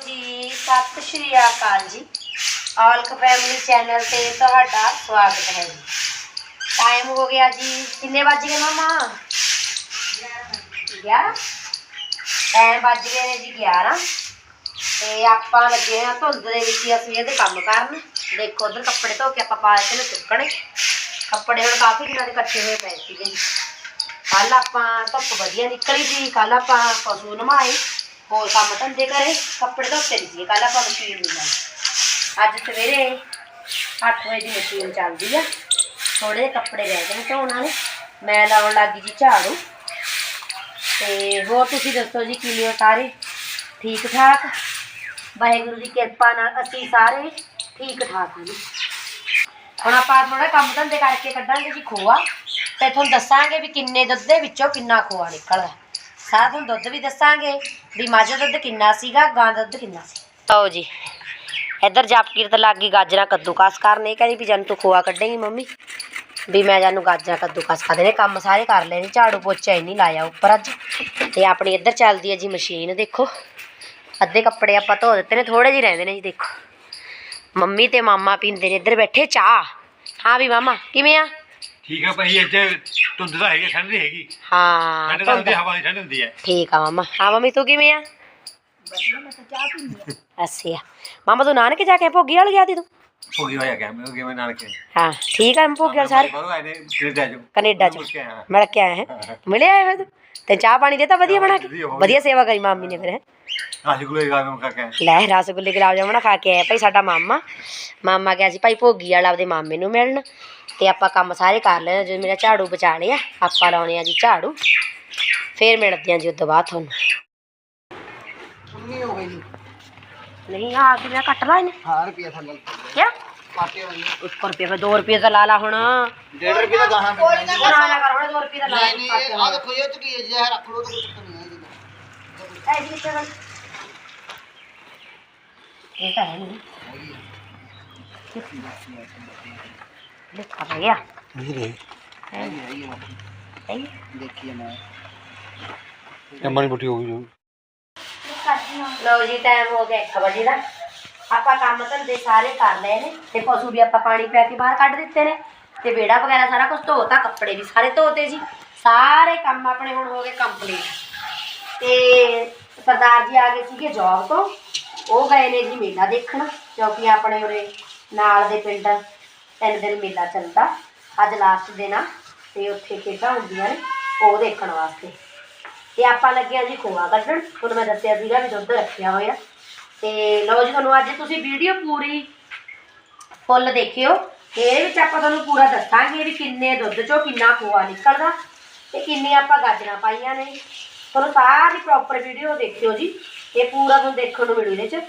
ਜੀ, ਸਤਿ ਸ਼੍ਰੀ ਅਕਾਲ ਜੀ। ਆਲਕ ਫੈਮਿਲੀ ਚੈਨਲ ਤੇ ਤੁਹਾਡਾ ਸਵਾਗਤ ਹੈ ਜੀ। ਟਾਈਮ ਹੋ ਗਿਆ ਜੀ, ਕਿੰਨੇ ਵੱਜ ਗਏ ਮਾਮਾ? 11 ਟਾਈਮ ਵੱਜ ਗਏ ਨੇ ਜੀ 11 ਤੇ ਆਪਾਂ ਲੱਗੇ ਆ ਧੁੰਦ ਦੇ ਵਿੱਚ ਹੀ ਅਸੀਂ ਇਹਦੇ ਕੰਮ ਕਰਨ। ਦੇਖੋ ਉਧਰ ਕੱਪੜੇ ਧੋ ਕੇ ਆਪਾਂ ਪਾ ਦਿੱਤੇ ਨੇ ਸੁੱਕਣੇ। ਕੱਪੜੇ ਹੁਣ ਕਾਫੀ ਦਿਨਾਂ ਦੇ ਇਕੱਠੇ ਹੋਏ ਪਏ ਸੀਗੇ ਜੀ। ਕੱਲ ਆਪਾਂ ਧੁੱਪ ਵਧੀਆ ਨਿਕਲੀ ਸੀ ਕੱਲ ਆਪਾਂ ਪਸ਼ੂ ਨਮਾਏ। ਹੋਰ ਕੰਮ ਧੰਦੇ ਕਰੇ, ਕੱਪੜੇ ਧੋਤੇ ਨਹੀਂ ਸੀ ਕੱਲ ਆਪਾਂ ਮਸ਼ੀਨ ਨਹੀਂ ਲਾਈ ਅੱਜ ਸਵੇਰੇ 8 ਵਜੇ ਦੀ ਮਸ਼ੀਨ ਚੱਲਦੀ ਆ ਥੋੜੇ ਜਿਹੇ ਕੱਪੜੇ ਰਹਿ ਗਏ ਨੇ ਧੋਣ ਵਾਲੇ, ਮੈਂ ਲਾਉਣ ਲੱਗੀ ਜੀ ਝਾੜੂ। ਤੇ ਹੋਰ ਤੁਸੀਂ ਦੱਸੋ ਜੀ, ਕਿਵੇਂ ਹੋ ਸਾਰੇ? ਠੀਕ ਠਾਕ ਵਾਹਿਗੁਰੂ ਦੀ ਕਿਰਪਾ ਨਾਲ ਅਸੀਂ ਸਾਰੇ ਠੀਕ ਠਾਕ ਹਾਂ ਜੀ। ਹੁਣ ਆਪਾਂ ਥੋੜਾ ਕੰਮ ਧੰਦੇ ਕਰਕੇ ਕੱਢਾਂਗੇ ਜੀ ਖੋਆ, ਤੇ ਤੁਹਾਨੂੰ ਦੱਸਾਂਗੇ ਵੀ ਕਿੰਨੇ ਦੁੱਧ ਦੇ ਵਿੱਚੋਂ ਕਿੰਨਾ ਖੋਆ ਨਿਕਲਦਾ। ਸਾਰਾ ਤੁਹਾਨੂੰ ਦੁੱਧ ਵੀ ਦੱਸਾਂਗੇ ਵੀ ਮੱਝ ਦਾ ਦੁੱਧ ਕਿੰਨਾ ਸੀਗਾ, ਗਾਂ ਦਾ ਦੁੱਧ ਕਿੰਨਾ ਸੀ? ਆਓ ਜੀ, ਇੱਧਰ ਜਾਪਕੀਰਤ ਲੱਗ ਗਈ, ਗਾਜਰਾਂ ਕੱਦੂਕਾਸ ਕਰਨੇ। ਕਹਿੰਦੀ ਵੀ ਜਨ ਤੂੰ ਖੋਆ ਕੱਢੇਂਗੀ ਮੰਮੀ। ਵੀ ਮੈਂ ਜਾਨੂੰ ਗਾਜਰਾਂ ਕੱਦੂਕਾਸ ਕਰ ਦੇਣੇ, ਕੰਮ ਸਾਰੇ ਕਰ ਲੈਣੇ, ਝਾੜੂ ਪੋਚਾ ਹੀ ਨਹੀਂ ਲਾਇਆ ਉੱਪਰ ਅੱਜ। ਤੇ ਆਪਣੀ ਇੱਧਰ ਚੱਲਦੀ ਹੈ ਜੀ ਮਸ਼ੀਨ, ਦੇਖੋ। ਅੱਧੇ ਕੱਪੜੇ ਆਪਾਂ ਧੋ ਦਿੱਤੇ ਨੇ ਥੋੜੇ ਜਿਹੇ ਰਹਿੰਦੇ ਨੇ ਜੀ, ਦੇਖੋ। ਮੰਮੀ ਤੇ ਮਾਮਾ ਪੀਂਦੇ ਨੇ, ਇੱਧਰ ਬੈਠੇ ਚਾਹ। ਹਾਂ ਵੀ ਮਾਮਾ, ਕਿਵੇਂ ਆ? ਠੀਕ ਆ ਭਾਈ ਅੱਜ ਧੁੰਦ ਤਾਂ ਹੈਗੀ ਠੰਡ ਨਹੀਂ ਹੈਗੀ। ਹਾਂ ਠੰਡ ਤਾਂ ਹੁੰਦੀ ਹਵਾ ਦੀ ਠੰਡ ਹੁੰਦੀ ਹੈ ਠੀਕ ਆ ਮਾਮਾ ਹਾਂ ਮੰਮੀ ਤੂੰ ਕਿਵੇਂ ਆ? ਅੱਛਾ ਮਾਮਾ ਤੂੰ ਨਾਨਕੇ ਜਾ ਕੇ ਭੋਗੀ ਵਾਲ ਗਿਆ ਤੀ ਤੂੰ? ਗਈ ਹੋਇਆ ਗਿਆ ਮੈਂ ਗਿਆ ਮੈਂ ਨਾਲ ਕੇ ਹਾਂ ਠੀਕ ਆ ਭੋਗੀ ਵਾਲ ਸਾਰੇ ਕੈਨੇਡਾ ਚੋਂ ਕੈਨੇਡਾ ਚ ਮੁੜ ਕੇ ਆਇਆ। ਮਿਲ ਕੇ ਆਏ ਹੈ। ਮਿਲੇ ਆਏ ਫਿਰ ਤੂੰ? ਤੇ ਚਾਹ ਪਾਣੀ ਦੇਤਾ ਵਧੀਆ ਬਣਾ ਕੇ ਵਧੀਆ, ਸੇਵਾ ਕਰੀ ਮਾਮੀ ਨੇ ਫਿਰ ਹੈਂ। ਰਸਗੁੱਲੇ ਮੈਂ ਕਾ ਕੇ ਲੈ ਰਸਗੁੱਲੇ ਗੁਲਾਬ ਜਾਮਣਾ ਖਾ ਕੇ ਆਇਆ ਭਾਈ ਸਾਡਾ ਮਾਮਾ ਮਾਮਾ ਗਿਆ ਸੀ ਭਾਈ ਭੋਗੀ ਵਾਲਾ ਆਪਦੇ ਮਾਮੇ ਨੂੰ ਮਿਲਣ ਤੇ ਆਪਾਂ ਕੰਮ ਸਾਰੇ ਕਰ ਲਏ ਜਦੋਂ ਮੇਰਾ ਝਾੜੂ ਬਚਾ ਲਿਆ ਆਪਾਂ ਲਾਉਣੇ ਆ ਜੀ ਝਾੜੂ। ਫੇਰ ਮਿਲਦੇ ਆ ਜੀ ਉਦੋਂ ਬਾਅਦ ਤੁਹਾਨੂੰ। ਨਹੀਂ ਹੋ ਗਈ ਨਹੀਂ ਆ ਕਿ ਮੈਂ ਕੱਟ ਲਾ ਇਹਨੇ? ਹਾਂ ਰੁਪਿਆ ਥੱਲੇ। ਕਿਆ? ਰੁਪਏ ਫਿਰ 2 ਰੁਪਏ ਦਾ ਲਾ ਲਾ ਹੁਣ। ਨਾ ਡੇਢ ਰੁਪਏ ਦਾ ਗਾਹਾਂ ਪੈਂਦਾ ਨਾ ਕਰ ਹੁਣ 2 ਰੁਪਏ ਦਾ ਲਾ ਨਹੀਂ ਨਹੀਂ ਆਹ ਦੇਖੋ ਇਹ ਚ ਕੀ ਹੈ ਜੇ ਰੱਖ ਲਓ ਤਾਂ ਕੁਝ ਨਹੀਂ ਹੈ ਜੀ ਜੀ ਇਹ ਤਾਂ ਹੈ ਨਹੀਂ। ਲਿਖਾ ਪੈ ਗਿਆ ਨਹੀਂ ਰੇ ਹੈ ਹੈ ਦੇਖੀਏ ਮੈਂ। ਜੰਮਣੀ ਬੁੱਟੀ ਹੋ ਗਈ ਜੋ। ਲਓ ਜੀ ਟਾਈਮ ਹੋ ਗਿਆ 1 ਵਜੇ ਦਾ। ਆਪਾਂ ਕੰਮ ਧੰਦੇ ਸਾਰੇ ਕਰ ਲਏ ਨੇ। ਤੇ ਪਸ਼ੂ ਵੀ ਆਪਾਂ ਪਾਣੀ ਪੈ ਕੇ ਬਾਹਰ ਕੱਢ ਦਿੱਤੇ ਨੇ। ਤੇ ਵਿਹੜਾ ਵਗੈਰਾ ਸਾਰਾ ਕੁਝ ਧੋਤਾ, ਕੱਪੜੇ ਵੀ ਸਾਰੇ ਧੋਤੇ ਜੀ। ਸਾਰੇ ਕੰਮ ਆਪਣੇ ਹੁਣ ਹੋ ਗਏ ਕੰਪਲੀਟ ਤੇ ਸਰਦਾਰ ਜੀ ਆ ਗਏ ਸੀਗੇ ਜੌਬ ਤੋਂ। ਉਹ ਗਏ ਨੇ ਜੀ ਮੇਲਾ ਦੇਖਣ, ਕਿਉਂਕਿ ਆਪਣੇ ਉਰੇ ਨਾਲ ਦੇ ਪਿੰਡ ਤਿੰਨ ਦਿਨ ਮੇਲਾ ਚੱਲਦਾ। ਅੱਜ ਲਾਸਟ ਦਿਨ ਆ, ਤੇ ਉੱਥੇ ਖੇਡਾਂ ਹੁੰਦੀਆਂ ਨੇ, ਉਹ ਦੇਖਣ ਵਾਸਤੇ। ਤੇ ਆਪਾਂ ਲੱਗਿਆ ਜੀ ਖੋਆ ਕੱਢਣ। ਤੁਹਾਨੂੰ ਮੈਂ ਦੱਸਿਆ ਸੀਗਾ ਵੀ ਦੁੱਧ ਰੱਖਿਆ ਹੋਇਆ। ਤੇ ਲਓ ਜੀ ਤੁਹਾਨੂੰ ਅੱਜ ਤੁਸੀਂ ਵੀਡੀਓ ਪੂਰੀ ਫੁੱਲ ਦੇਖਿਓ। ਤੇ ਇਹਦੇ ਵਿੱਚ ਆਪਾਂ ਤੁਹਾਨੂੰ ਪੂਰਾ ਦੱਸਾਂਗੇ ਵੀ ਕਿੰਨੇ ਦੁੱਧ ਚੋਂ ਕਿੰਨਾ ਖੋਆ ਨਿਕਲਦਾ ਤੇ ਕਿੰਨੀ ਆਪਾਂ ਗਾਜਰਾਂ ਪਾਈਆਂ ਨੇ। ਤੁਹਾਨੂੰ ਸਾਰੀ ਪ੍ਰੋਪਰ ਵੀਡੀਓ ਦੇਖਿਓ ਜੀ। ਇਹ ਪੂਰਾ ਤੁਹਾਨੂੰ ਦੇਖਣ ਨੂੰ ਮਿਲੂ ਇਹਦੇ ਚ।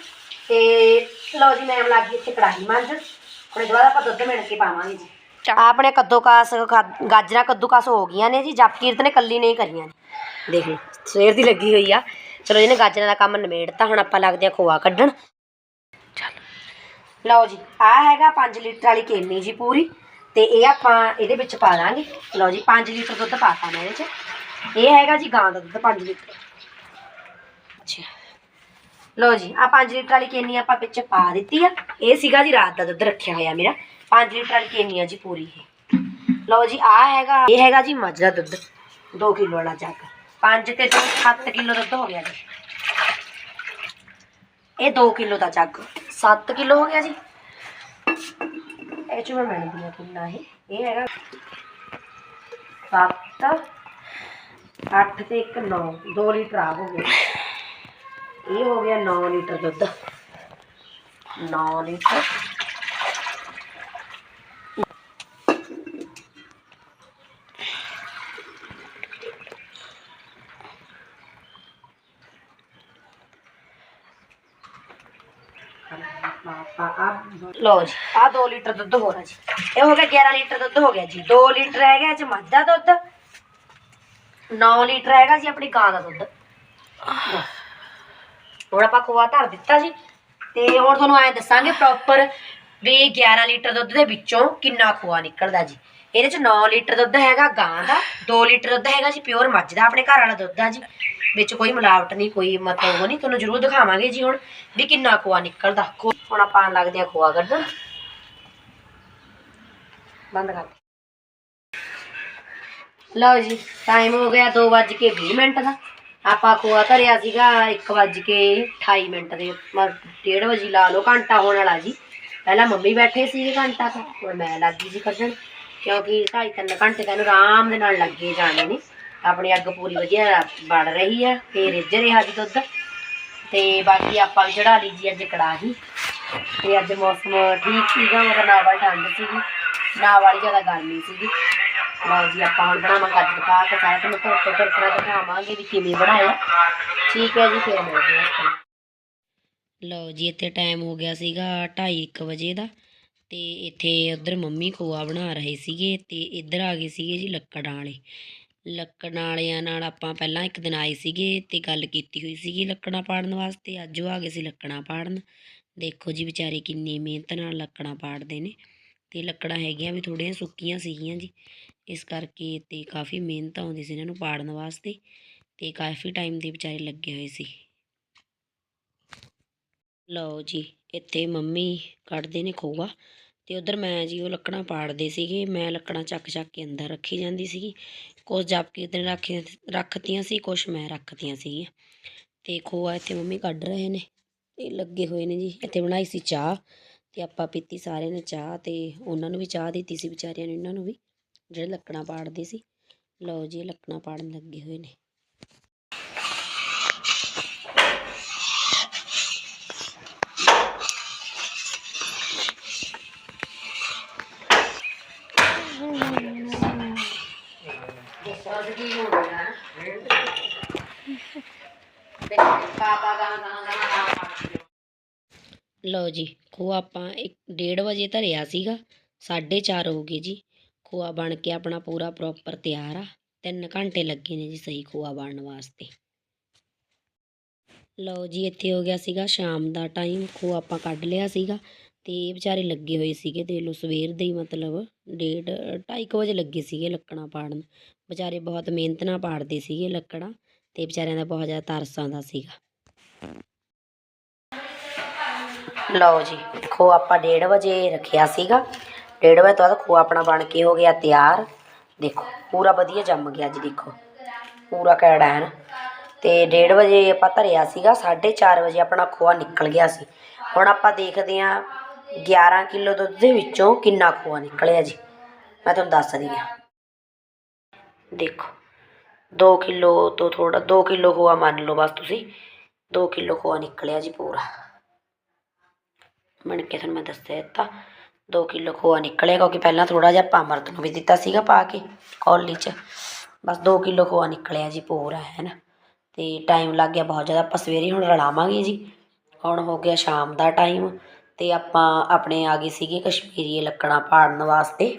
ਤੇ ਲਓ ਜੀ ਮੈਂ ਲੱਗੀ ਇੱਥੇ ਕੜਾਹੀ ਮੰਜ। ਹੁਣ ਇਹਦੇ ਬਾਅਦ ਆਪਾਂ ਦੁੱਧ ਮਿਣ ਕੇ ਪਾਵਾਂਗੇ ਜੀ। ਆਪਣੇ ਕੱਦੂਕਾਸ ਗਾ- ਗਾਜਰਾਂ ਕੱਦੂਕਾਸ ਹੋ ਗਈਆਂ ਨੇ ਜੀ। ਜਪਕੀਰਤ ਨੇ ਕੱਲੀ ਨਹੀਂ ਕਰੀਆਂ ਨੇ। ਦੇਖ ਲਓ ਸਵੇਰ ਦੀ ਲੱਗੀ ਹੋਈ ਆ। ਚਲੋ ਜਿਹਨੇ ਗਾਜਰਾਂ ਦਾ ਕੰਮ ਨਿਬੇੜਤਾ, ਹੁਣ ਆਪਾਂ ਲੱਗਦੇ ਆ ਖੋਆ ਕੱਢਣ। ਚੱਲ। ਲਓ ਜੀ ਆ ਹੈਗਾ 5 ਲੀਟਰ ਵਾਲੀ ਕੇਨੀ ਜੀ ਪੂਰੀ, ਤੇ ਇਹ ਆਪਾਂ ਇਹਦੇ ਵਿੱਚ ਪਾ ਦਾਂਗੇ। ਲਓ ਜੀ 5 ਲੀਟਰ ਦੁੱਧ ਪਾਤਾ ਮੈਂ ਇਹਦੇ ਚ। ਇਹ ਹੈਗਾ ਜੀ ਗਾਂ ਦਾ ਦੁੱਧ 5 ਲੀਟਰ। ਅੱਛਾ। ਲਓ ਜੀ ਆ 5 ਲੀਟਰ ਵਾਲੀ ਕੇਨੀ ਆਪਾਂ ਵਿੱਚ ਪਾ ਦਿੱਤੀ ਆ। ਇਹ ਸੀਗਾ ਜੀ ਰਾਤ ਦਾ ਦੁੱਧ ਰੱਖਿਆ ਹੋਇਆ ਮੇਰਾ। 5 ਲੀਟਰ ਵਾਲੀ ਕੇਨੀ ਆ ਜੀ ਪੂਰੀ ਇਹ। ਲਓ ਜੀ ਆ ਹੈਗਾ, ਇਹ ਹੈਗਾ ਜੀ ਮੱਝ ਦਾ ਦੁੱਧ 2 ਕਿਲੋ ਵਾਲਾ ਜੱਗ। 5 ਤੇ 2 7 ਕਿਲੋ ਦੁੱਧ ਹੋ ਗਿਆ ਜੀ। ਇਹ 2 ਕਿਲੋ ਦਾ ਜੱਗ। 7 ਕਿਲੋ ਹੋ ਗਿਆ ਜੀ। ਇਹ ਚ ਮੈਂ ਮਿਲਦੀ ਆ ਕਿੰਨਾ ਇਹ? ਇਹ ਹੈਗਾ 7 8 ਤੇ 1 9 2 ਲੀਟਰ ਆ ਹੋ ਗਿਆ ਇਹ ਹੋ ਗਿਆ 9 ਲੀਟਰ ਦੁੱਧ। 9 ਲੀਟਰ। ਲੋ ਜੀ ਆ 2 ਲੀਟਰ ਦੁੱਧ ਹੋ ਰਿਹਾ ਜੀ। ਇਹ ਹੋ ਗਿਆ 11 ਲੀਟਰ ਦੁੱਧ ਹੋ ਗਿਆ ਜੀ। 2 ਲੀਟਰ ਹੈਗਾ ਇਹ ਮੱਝ ਦਾ ਦੁੱਧ 9 ਲੀਟਰ ਹੈਗਾ ਜੀ ਆਪਣੀ ਗਾਂ ਦਾ ਦੁੱਧ। ਹੁਣ ਆਪਾਂ ਖੋਆ ਧਰ ਦਿੱਤਾ ਜੀ। ਤੇ ਹੁਣ ਤੁਹਾਨੂੰ ਐਂ ਦੱਸਾਂਗੇ ਪ੍ਰੋਪਰ ਵੀ 11 ਲੀਟਰ ਦੁੱਧ ਦੇ ਵਿੱਚੋਂ ਕਿੰਨਾ ਖੋਆ ਨਿਕਲਦਾ ਜੀ। ਇਹਦੇ ਚ 9 ਲੀਟਰ ਦੁੱਧ ਹੈਗਾ ਗਾਂ ਦਾ 2 ਲੀਟਰ ਦੁੱਧ ਹੈਗਾ ਜੀ ਪਿਓਰ ਮੱਝ ਦਾ ਆਪਣੇ ਘਰ ਵਾਲਾ ਦੁੱਧ ਆ ਜੀ। ਵਿੱਚ ਕੋਈ ਮਿਲਾਵਟ ਨਹੀਂ ਕੋਈ ਮਤਲਬ ਉਹ ਨਹੀਂ ਤੁਹਾਨੂੰ ਜ਼ਰੂਰ ਦਿਖਾਵਾਂਗੇ ਜੀ ਹੁਣ ਵੀ ਕਿੰਨਾ ਖੋਆ ਨਿਕਲਦਾ। ਹੁਣ ਆਪਾਂ ਲੱਗਦੇ ਆ ਖੋਆ ਕੱਢਣ। ਬੰਦ ਕਰ। ਲਓ ਜੀ ਟਾਈਮ ਹੋ ਗਿਆ 2:20 ਮਿੰਟ ਦਾ। ਆਪਾਂ ਖੋਆ ਧਰਿਆ ਸੀਗਾ 1:28 ਮਿੰਟ ਦੇ ਡੇਢ ਵਜੇ ਲਾ ਲਓ ਘੰਟਾ ਹੋਣ ਵਾਲਾ ਜੀ। ਪਹਿਲਾਂ ਮੰਮੀ ਬੈਠੇ ਸੀ ਘੰਟਾ ਕੁ, ਹੁਣ ਮੈਂ ਲੱਗ ਗਈ ਸੀ ਕੱਢਣ। ਕਿਉਂਕਿ ਢਾਈ ਤਿੰਨ ਘੰਟੇ ਤੈਨੂੰ ਆਰਾਮ ਦੇ ਨਾਲ ਲੱਗੇ ਜਾਣੇ ਨੇ। ਆਪਣੀ ਅੱਗ ਪੂਰੀ ਵਧੀਆ ਬਣ ਰਹੀ ਆ ਤੇ ਰਿੱਝ ਰਿਹਾ ਜੀ ਦੁੱਧ। ਤੇ ਬਾਕੀ ਆਪਾਂ ਵੀ ਚੜਾ ਲਈ ਜੀ ਅੱਜ ਕੜਾਹੀ। ਤੇ ਅੱਜ ਮੌਸਮ ਠੀਕ ਸੀਗਾ, ਮਗਰ ਨਾ ਵਾਲੀ ਠੰਡ ਸੀਗੀ, ਨਾ ਵਾਲੀ ਜ਼ਿਆਦਾ ਗਰਮੀ ਸੀਗੀ। ਲਓ ਜੀ, ਆਪਾਂ ਹੁਣ ਬਣਾਵਾਂਗੇ ਅੱਜ ਪਾ ਕੇ ਸਾਰਾ ਤੁਹਾਨੂੰ ਧੁੱਪ ਤੇ ਫਿਰ ਤਰ੍ਹਾਂ ਦਿਖਾਵਾਂਗੇ ਵੀ ਕਿਵੇਂ ਬਣਾਇਆ। ਠੀਕ ਹੈ ਜੀ, ਫਿਰ ਮਿਲਦੇ ਹਾਂ ਲਓ ਜੀ, ਇੱਥੇ ਟਾਈਮ ਹੋ ਗਿਆ ਸੀਗਾ 2:30 ਵਜੇ ਦਾ। ਅਤੇ ਇੱਥੇ ਉੱਧਰ ਮੰਮੀ ਖੋਆ ਬਣਾ ਰਹੇ ਸੀਗੇ ਅਤੇ ਇੱਧਰ ਆ ਗਏ ਸੀਗੇ ਜੀ ਲੱਕੜਾਂ ਵਾਲੇ। ਲੱਕੜਾਂ ਵਾਲਿਆਂ ਨਾਲ ਆਪਾਂ ਪਹਿਲਾਂ ਇੱਕ ਦਿਨ ਆਏ ਸੀਗੇ ਅਤੇ ਗੱਲ ਕੀਤੀ ਹੋਈ ਸੀਗੀ ਲੱਕੜਾਂ ਪਾੜਨ ਵਾਸਤੇ। ਅੱਜ ਉਹ ਆ ਗਏ ਸੀ ਲੱਕੜਾਂ ਪਾੜਨ। ਦੇਖੋ ਜੀ ਵਿਚਾਰੇ ਕਿੰਨੀ ਮਿਹਨਤ ਨਾਲ ਲੱਕੜਾਂ ਪਾੜਦੇ ਨੇ ਅਤੇ ਲੱਕੜਾਂ ਹੈਗੀਆਂ ਵੀ ਥੋੜ੍ਹੀਆਂ ਸੁੱਕੀਆਂ ਸੀਗੀਆਂ ਜੀ। ਇਸ ਕਰਕੇ ਅਤੇ ਕਾਫੀ ਮਿਹਨਤ ਆਉਂਦੀ ਸੀ ਇਹਨਾਂ ਨੂੰ ਪਾੜਨ ਵਾਸਤੇ ਅਤੇ ਕਾਫੀ ਟਾਈਮ ਦੇ ਵਿਚਾਰੇ ਲੱਗੇ ਹੋਏ ਸੀ। ਲਓ ਜੀ। ਇੱਥੇ ਮੰਮੀ ਕੱਢਦੇ ਨੇ ਖੋਆ ਅਤੇ ਉੱਧਰ ਮੈਂ ਜੀ ਉਹ ਲੱਕੜਾਂ ਪਾੜਦੇ ਸੀਗੇ, ਮੈਂ ਲੱਕੜਾਂ ਚੱਕ ਚੱਕ ਕੇ ਅੰਦਰ ਰੱਖੀ ਜਾਂਦੀ ਸੀਗੀ। ਕੁਝ ਜਪ ਕੇ ਤੇ ਰੱਖ ਰੱਖਤੀਆਂ ਸੀ ਕੁਝ ਮੈਂ ਰੱਖਤੀਆਂ ਸੀਗੀਆਂ। ਅਤੇ ਖੋਆ ਇੱਥੇ ਮੰਮੀ ਕੱਢ ਰਹੇ ਨੇ ਤੇ ਲੱਗੇ ਹੋਏ ਨੇ ਜੀ। ਇੱਥੇ ਬਣਾਈ ਸੀ ਚਾਹ ਅਤੇ ਆਪਾਂ ਪੀਤੀ ਸਾਰਿਆਂ ਨੇ ਚਾਹ ਤੇ ਉਹਨਾਂ ਨੂੰ ਵੀ ਚਾਹ ਦਿੱਤੀ ਸੀ ਵਿਚਾਰਿਆਂ ਨੂੰ, ਇਹਨਾਂ ਨੂੰ ਵੀ। ਜਿਹੜੇ ਲੱਕੜਾਂ ਪਾੜਦੇ ਸੀ। ਲਓ ਜੀ, ਇਹ ਲੱਕੜਾਂ ਪਾੜਨ ਲੱਗੇ ਹੋਏ ਨੇ। ਲਓ ਜੀ ਖੋਆ ਆਪਾਂ ਇੱਕ ਡੇਢ ਵਜੇ ਧਰਿਆ ਸੀਗਾ 4:30 ਹੋ ਗਏ ਜੀ। ਖੋਆ ਬਣ ਕੇ ਆਪਣਾ ਪੂਰਾ ਪ੍ਰੋਪਰ ਤਿਆਰ ਆ। 3 ਘੰਟੇ ਲੱਗੇ ਨੇ ਜੀ ਸਹੀ ਖੋਆ ਬਣਨ ਵਾਸਤੇ। ਲਓ ਜੀ, ਇੱਥੇ ਹੋ ਗਿਆ ਸੀਗਾ ਸ਼ਾਮ ਦਾ ਟਾਈਮ ਖੋਆ ਆਪਾਂ ਕੱਢ ਲਿਆ ਸੀਗਾ ਤੇ ਇਹ ਵਿਚਾਰੇ ਲੱਗੇ ਹੋਏ ਸੀਗੇ। ਦੇਖ ਲਓ ਸਵੇਰ ਦੇ ਹੀ ਮਤਲਬ ਡੇਢ, ਢਾਈ ਕੁ ਵਜੇ ਲੱਗੇ ਸੀਗੇ ਲੱਕੜਾਂ ਪਾੜਨ। ਵਿਚਾਰੇ ਬਹੁਤ ਮਿਹਨਤ ਨਾਲ ਪਾੜਦੇ ਸੀਗੇ ਲੱਕੜਾਂ ਤੇ ਵਿਚਾਰਿਆਂ ਦਾ ਬਹੁਤ ਜ਼ਿਆਦਾ ਤਰਸ ਆਉਂਦਾ ਸੀਗਾ। ਲਓ ਜੀ ਖੋ ਆਪਾਂ 1:30 ਵਜੇ ਰੱਖਿਆ ਸੀਗਾ। 1:30 ਵਜੇ ਤੋਂ ਬਾਅਦ ਖੋ ਆਪਣਾ ਬਣ ਕੇ ਹੋ ਗਿਆ ਤਿਆਰ। ਦੇਖੋ, ਪੂਰਾ ਵਧੀਆ ਜੰਮ ਗਿਆ ਜੀ ਦੇਖੋ। ਪੂਰਾ ਕੈੜਾ ਹੈ ਤੇ 1:30 ਵਜੇ ਆਪਾਂ ਧਰਿਆ ਸੀਗਾ 4:30 ਵਜੇ ਆਪਣਾ ਖੋਆ ਨਿਕਲ ਗਿਆ ਸੀ। ਹੁਣ ਆਪਾਂ ਦੇਖਦੇ ਹਾਂ 11 ਕਿਲੋ ਦੁੱਧ ਦੇ ਵਿੱਚੋਂ ਕਿੰਨਾ ਖੋਆ ਨਿਕਲਿਆ ਜੀ। ਮੈਂ ਤੁਹਾਨੂੰ ਦੱਸਦੀ ਹਾਂ। ਦੇਖੋ। 2 ਕਿਲੋ ਤੋਂ ਥੋੜਾ 2 ਕਿਲੋ ਖੋਆ ਮੰਨ ਲਓ ਬਸ ਤੁਸੀਂ। 2 ਕਿਲੋ ਖੋਆ ਨਿਕਲਿਆ ਜੀ ਪੂਰਾ। ਬਣ ਕੇ ਤੁਹਾਨੂੰ ਮੈਂ ਦੱਸਿਆ ਦਿੱਤਾ। 2 ਕਿਲੋ ਖੋਆ ਨਿਕਲਿਆ ਕਿਉਂਕਿ ਪਹਿਲਾਂ ਥੋੜਾ ਜਿਹਾ ਆਪਾਂ ਅਮਰਤ ਨੂੰ ਵੀ ਦਿੱਤਾ ਸੀਗਾ ਪਾ ਕੇ ਕੌਲੀ 'ਚ। ਬਸ 2 ਕਿਲੋ ਖੋਆ ਨਿਕਲਿਆ ਜੀ ਪੂਰਾ ਹੈ ਨਾ ਤੇ ਟਾਈਮ ਲੱਗ ਗਿਆ ਬਹੁਤ ਜ਼ਿਆਦਾ। ਆਪਾਂ ਸਵੇਰੇ ਹੁਣ ਰਲਾਵਾਂਗੇ ਜੀ। ਹੁਣ ਹੋ ਗਿਆ ਸ਼ਾਮ ਦਾ ਟਾਈਮ ਤੇ ਆਪਾਂ ਆਪਣੇ ਆ ਗਏ ਸੀਗੇ ਕਸ਼ਮੀਰੀ ਲੱਕੜਾਂ ਪਾੜਨ ਵਾਸਤੇ।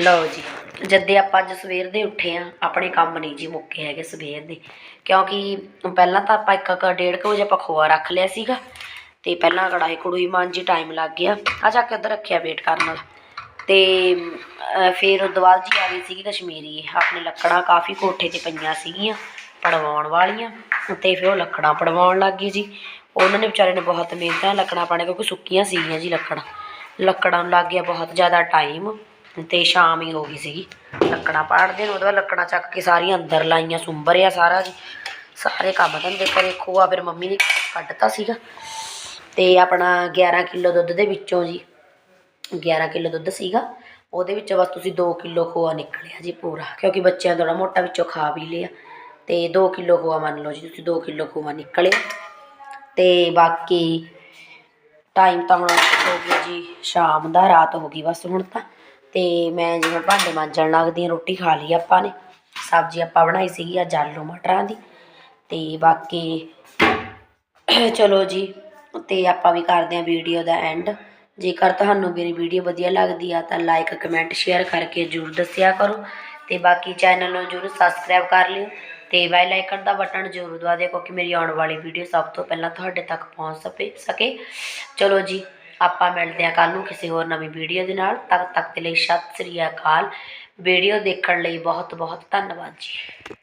ਲਓ ਜੀ। ਜਦੇ ਆਪਾਂ ਅੱਜ ਸਵੇਰ ਦੇ ਉੱਠੇ ਆ, ਆਪਣੇ ਕੰਮ ਨਹੀਂ ਜੀ ਮੁੱਕੇ ਹੈਗੇ ਸਵੇਰ ਦੇ। ਕਿਉਂਕਿ ਪਹਿਲਾਂ ਤਾਂ ਆਪਾਂ ਇੱਕ ਕੁ ਡੇਢ ਕੁ ਵਜੇ ਆਪਾਂ ਖੋਆ ਰੱਖ ਲਿਆ ਸੀਗਾ ਤੇ ਪਹਿਲਾਂ ਕੜਾਈ ਕੜੂਈ ਮਾਂਜੀ ਟਾਈਮ ਲੱਗ ਗਿਆ। ਆ ਜਾ ਕੇ ਉੱਧਰ ਰੱਖਿਆ ਵੇਟ ਕਰਨ ਨਾਲ ਤੇ ਫਿਰ ਉਹ ਤੋਂ ਜੀ ਆ ਗਈ ਸੀਗੀ ਕਸ਼ਮੀਰੀ। ਆਪਣੇ ਲੱਕੜਾਂ ਕਾਫੀ ਕੋਠੇ ਤੇ ਪਈਆਂ ਸੀਗੀਆਂ, ਪੜਵਾਉਣ ਵਾਲੀਆਂ। ਤੇ ਫਿਰ ਉਹ ਲੱਕੜਾਂ ਪੜਵਾਉਣ ਲੱਗ ਗਈ ਜੀ। ਉਹਨਾਂ ਨੇ ਵਿਚਾਰੇ ਨੇ ਬਹੁਤ ਮਿਹਨਤਾਂ ਲੱਕੜਾਂ ਪਾਣੇ ਕਿਉਂਕਿ ਸੁੱਕੀਆਂ ਸੀਗੀਆਂ ਜੀ ਲੱਕੜਾਂ। ਲੱਕੜਾਂ ਨੂੰ ਲੱਗ ਗਿਆ ਬਹੁਤ ਜ਼ਿਆਦਾ ਟਾਈਮ ਤੇ ਸ਼ਾਮ ਹੀ ਹੋ ਗਈ ਸੀਗੀ। ਲੱਕੜਾਂ ਪਾੜਦੇ ਨੂੰ ਉਹਦੇ ਬਾਅਦ ਲੱਕੜਾਂ ਚੱਕ ਕੇ ਸਾਰੀਆਂ ਅੰਦਰ ਲਾਈਆਂ ਸੁੰਬਰਿਆ ਸਾਰਾ ਜੀ। ਸਾਰੇ ਕੰਮ ਧੰਦੇ ਕਰੇ, ਖੋਆ ਫਿਰ ਮੰਮੀ ਨੇ ਕੱਢਤਾ ਸੀਗਾ। ਤੇ ਆਪਣਾ 11 ਕਿਲੋ ਦੁੱਧ ਦੇ ਵਿੱਚੋਂ ਜੀ 11 ਕਿਲੋ ਦੁੱਧ ਸੀਗਾ। ਉਹਦੇ ਵਿੱਚੋਂ ਬਸ ਤੁਸੀਂ 2 ਕਿਲੋ ਖੋਆ ਨਿਕਲਿਆ ਜੀ ਪੂਰਾ, ਕਿਉਂਕਿ ਬੱਚਿਆਂ ਥੋੜਾ ਮੋਟਾ ਵਿੱਚੋਂ ਖਾ ਵੀ ਲਿਆ। ਤੇ 2 ਕਿਲੋ ਖੋਆ ਮੰਨ ਲਓ ਜੀ, ਤੁਸੀਂ 2 ਕਿਲੋ ਖੋਆ ਨਿਕਲਿਆ। ਤੇ ਬਾਕੀ ਟਾਈਮ ਤਾਂ ਹੁਣ ਹੋ ਗਿਆ ਜੀ, ਸ਼ਾਮ ਦਾ, ਰਾਤ ਹੋ ਗਈ ਬਸ ਹੁਣ ਤਾਂ। ਤੇ ਮੈਂ ਜਿਵੇਂ ਭਾਂਡੇ ਮਾਂਜਣ ਲੱਗਦੀ ਹਾਂ, ਰੋਟੀ ਖਾ ਲਈ ਆਪਾਂ ਨੇ। ਸਬਜ਼ੀ ਆਪਾਂ ਬਣਾਈ ਸੀਗੀ ਅੱਜ ਆਲੂ ਮਟਰਾਂ ਦੀ। ਤੇ ਬਾਕੀ ਚਲੋ ਜੀ, ਤੇ ਆਪਾਂ ਵੀ ਕਰਦੇ ਹਾਂ ਵੀਡੀਓ ਦਾ ਐਂਡ ਜੇਕਰ ਤੁਹਾਨੂੰ ਮੇਰੀ ਵੀਡੀਓ ਵਧੀਆ ਲੱਗਦੀ ਆ, ਤਾਂ ਲਾਈਕ ਕਮੈਂਟ ਸ਼ੇਅਰ ਕਰਕੇ ਜਰੂਰ ਦੱਸਿਆ ਕਰੋ। ਤੇ ਬਾਕੀ ਚੈਨਲ ਨੂੰ ਜਰੂਰ ਸਬਸਕ੍ਰਾਈਬ ਕਰ ਲਿਓ। ਤੇ ਬੈਲ ਆਈਕਨ ਦਾ ਬਟਨ ਜ਼ਰੂਰ ਦਬਾ ਦਿਓ, ਕਿਉਂਕਿ ਮੇਰੀ ਆਉਣ ਵਾਲੀ ਵੀਡੀਓ ਸਭ ਤੋਂ ਪਹਿਲਾਂ ਤੁਹਾਡੇ ਤੱਕ ਪਹੁੰਚ ਸਕੇ ਸਕੇ। ਚਲੋ ਜੀ ਆਪਾਂ ਮਿਲਦੇ ਹਾਂ ਕੱਲ ਨੂੰ ਕਿਸੇ ਹੋਰ ਨਵੀਂ ਵੀਡੀਓ ਦੇ ਨਾਲ। ਤਦ ਤੱਕ ਦੇ ਲਈ ਸਤਿ ਸ੍ਰੀ ਅਕਾਲ। ਵੀਡੀਓ ਦੇਖਣ ਲਈ ਬਹੁਤ ਬਹੁਤ ਧੰਨਵਾਦ ਜੀ।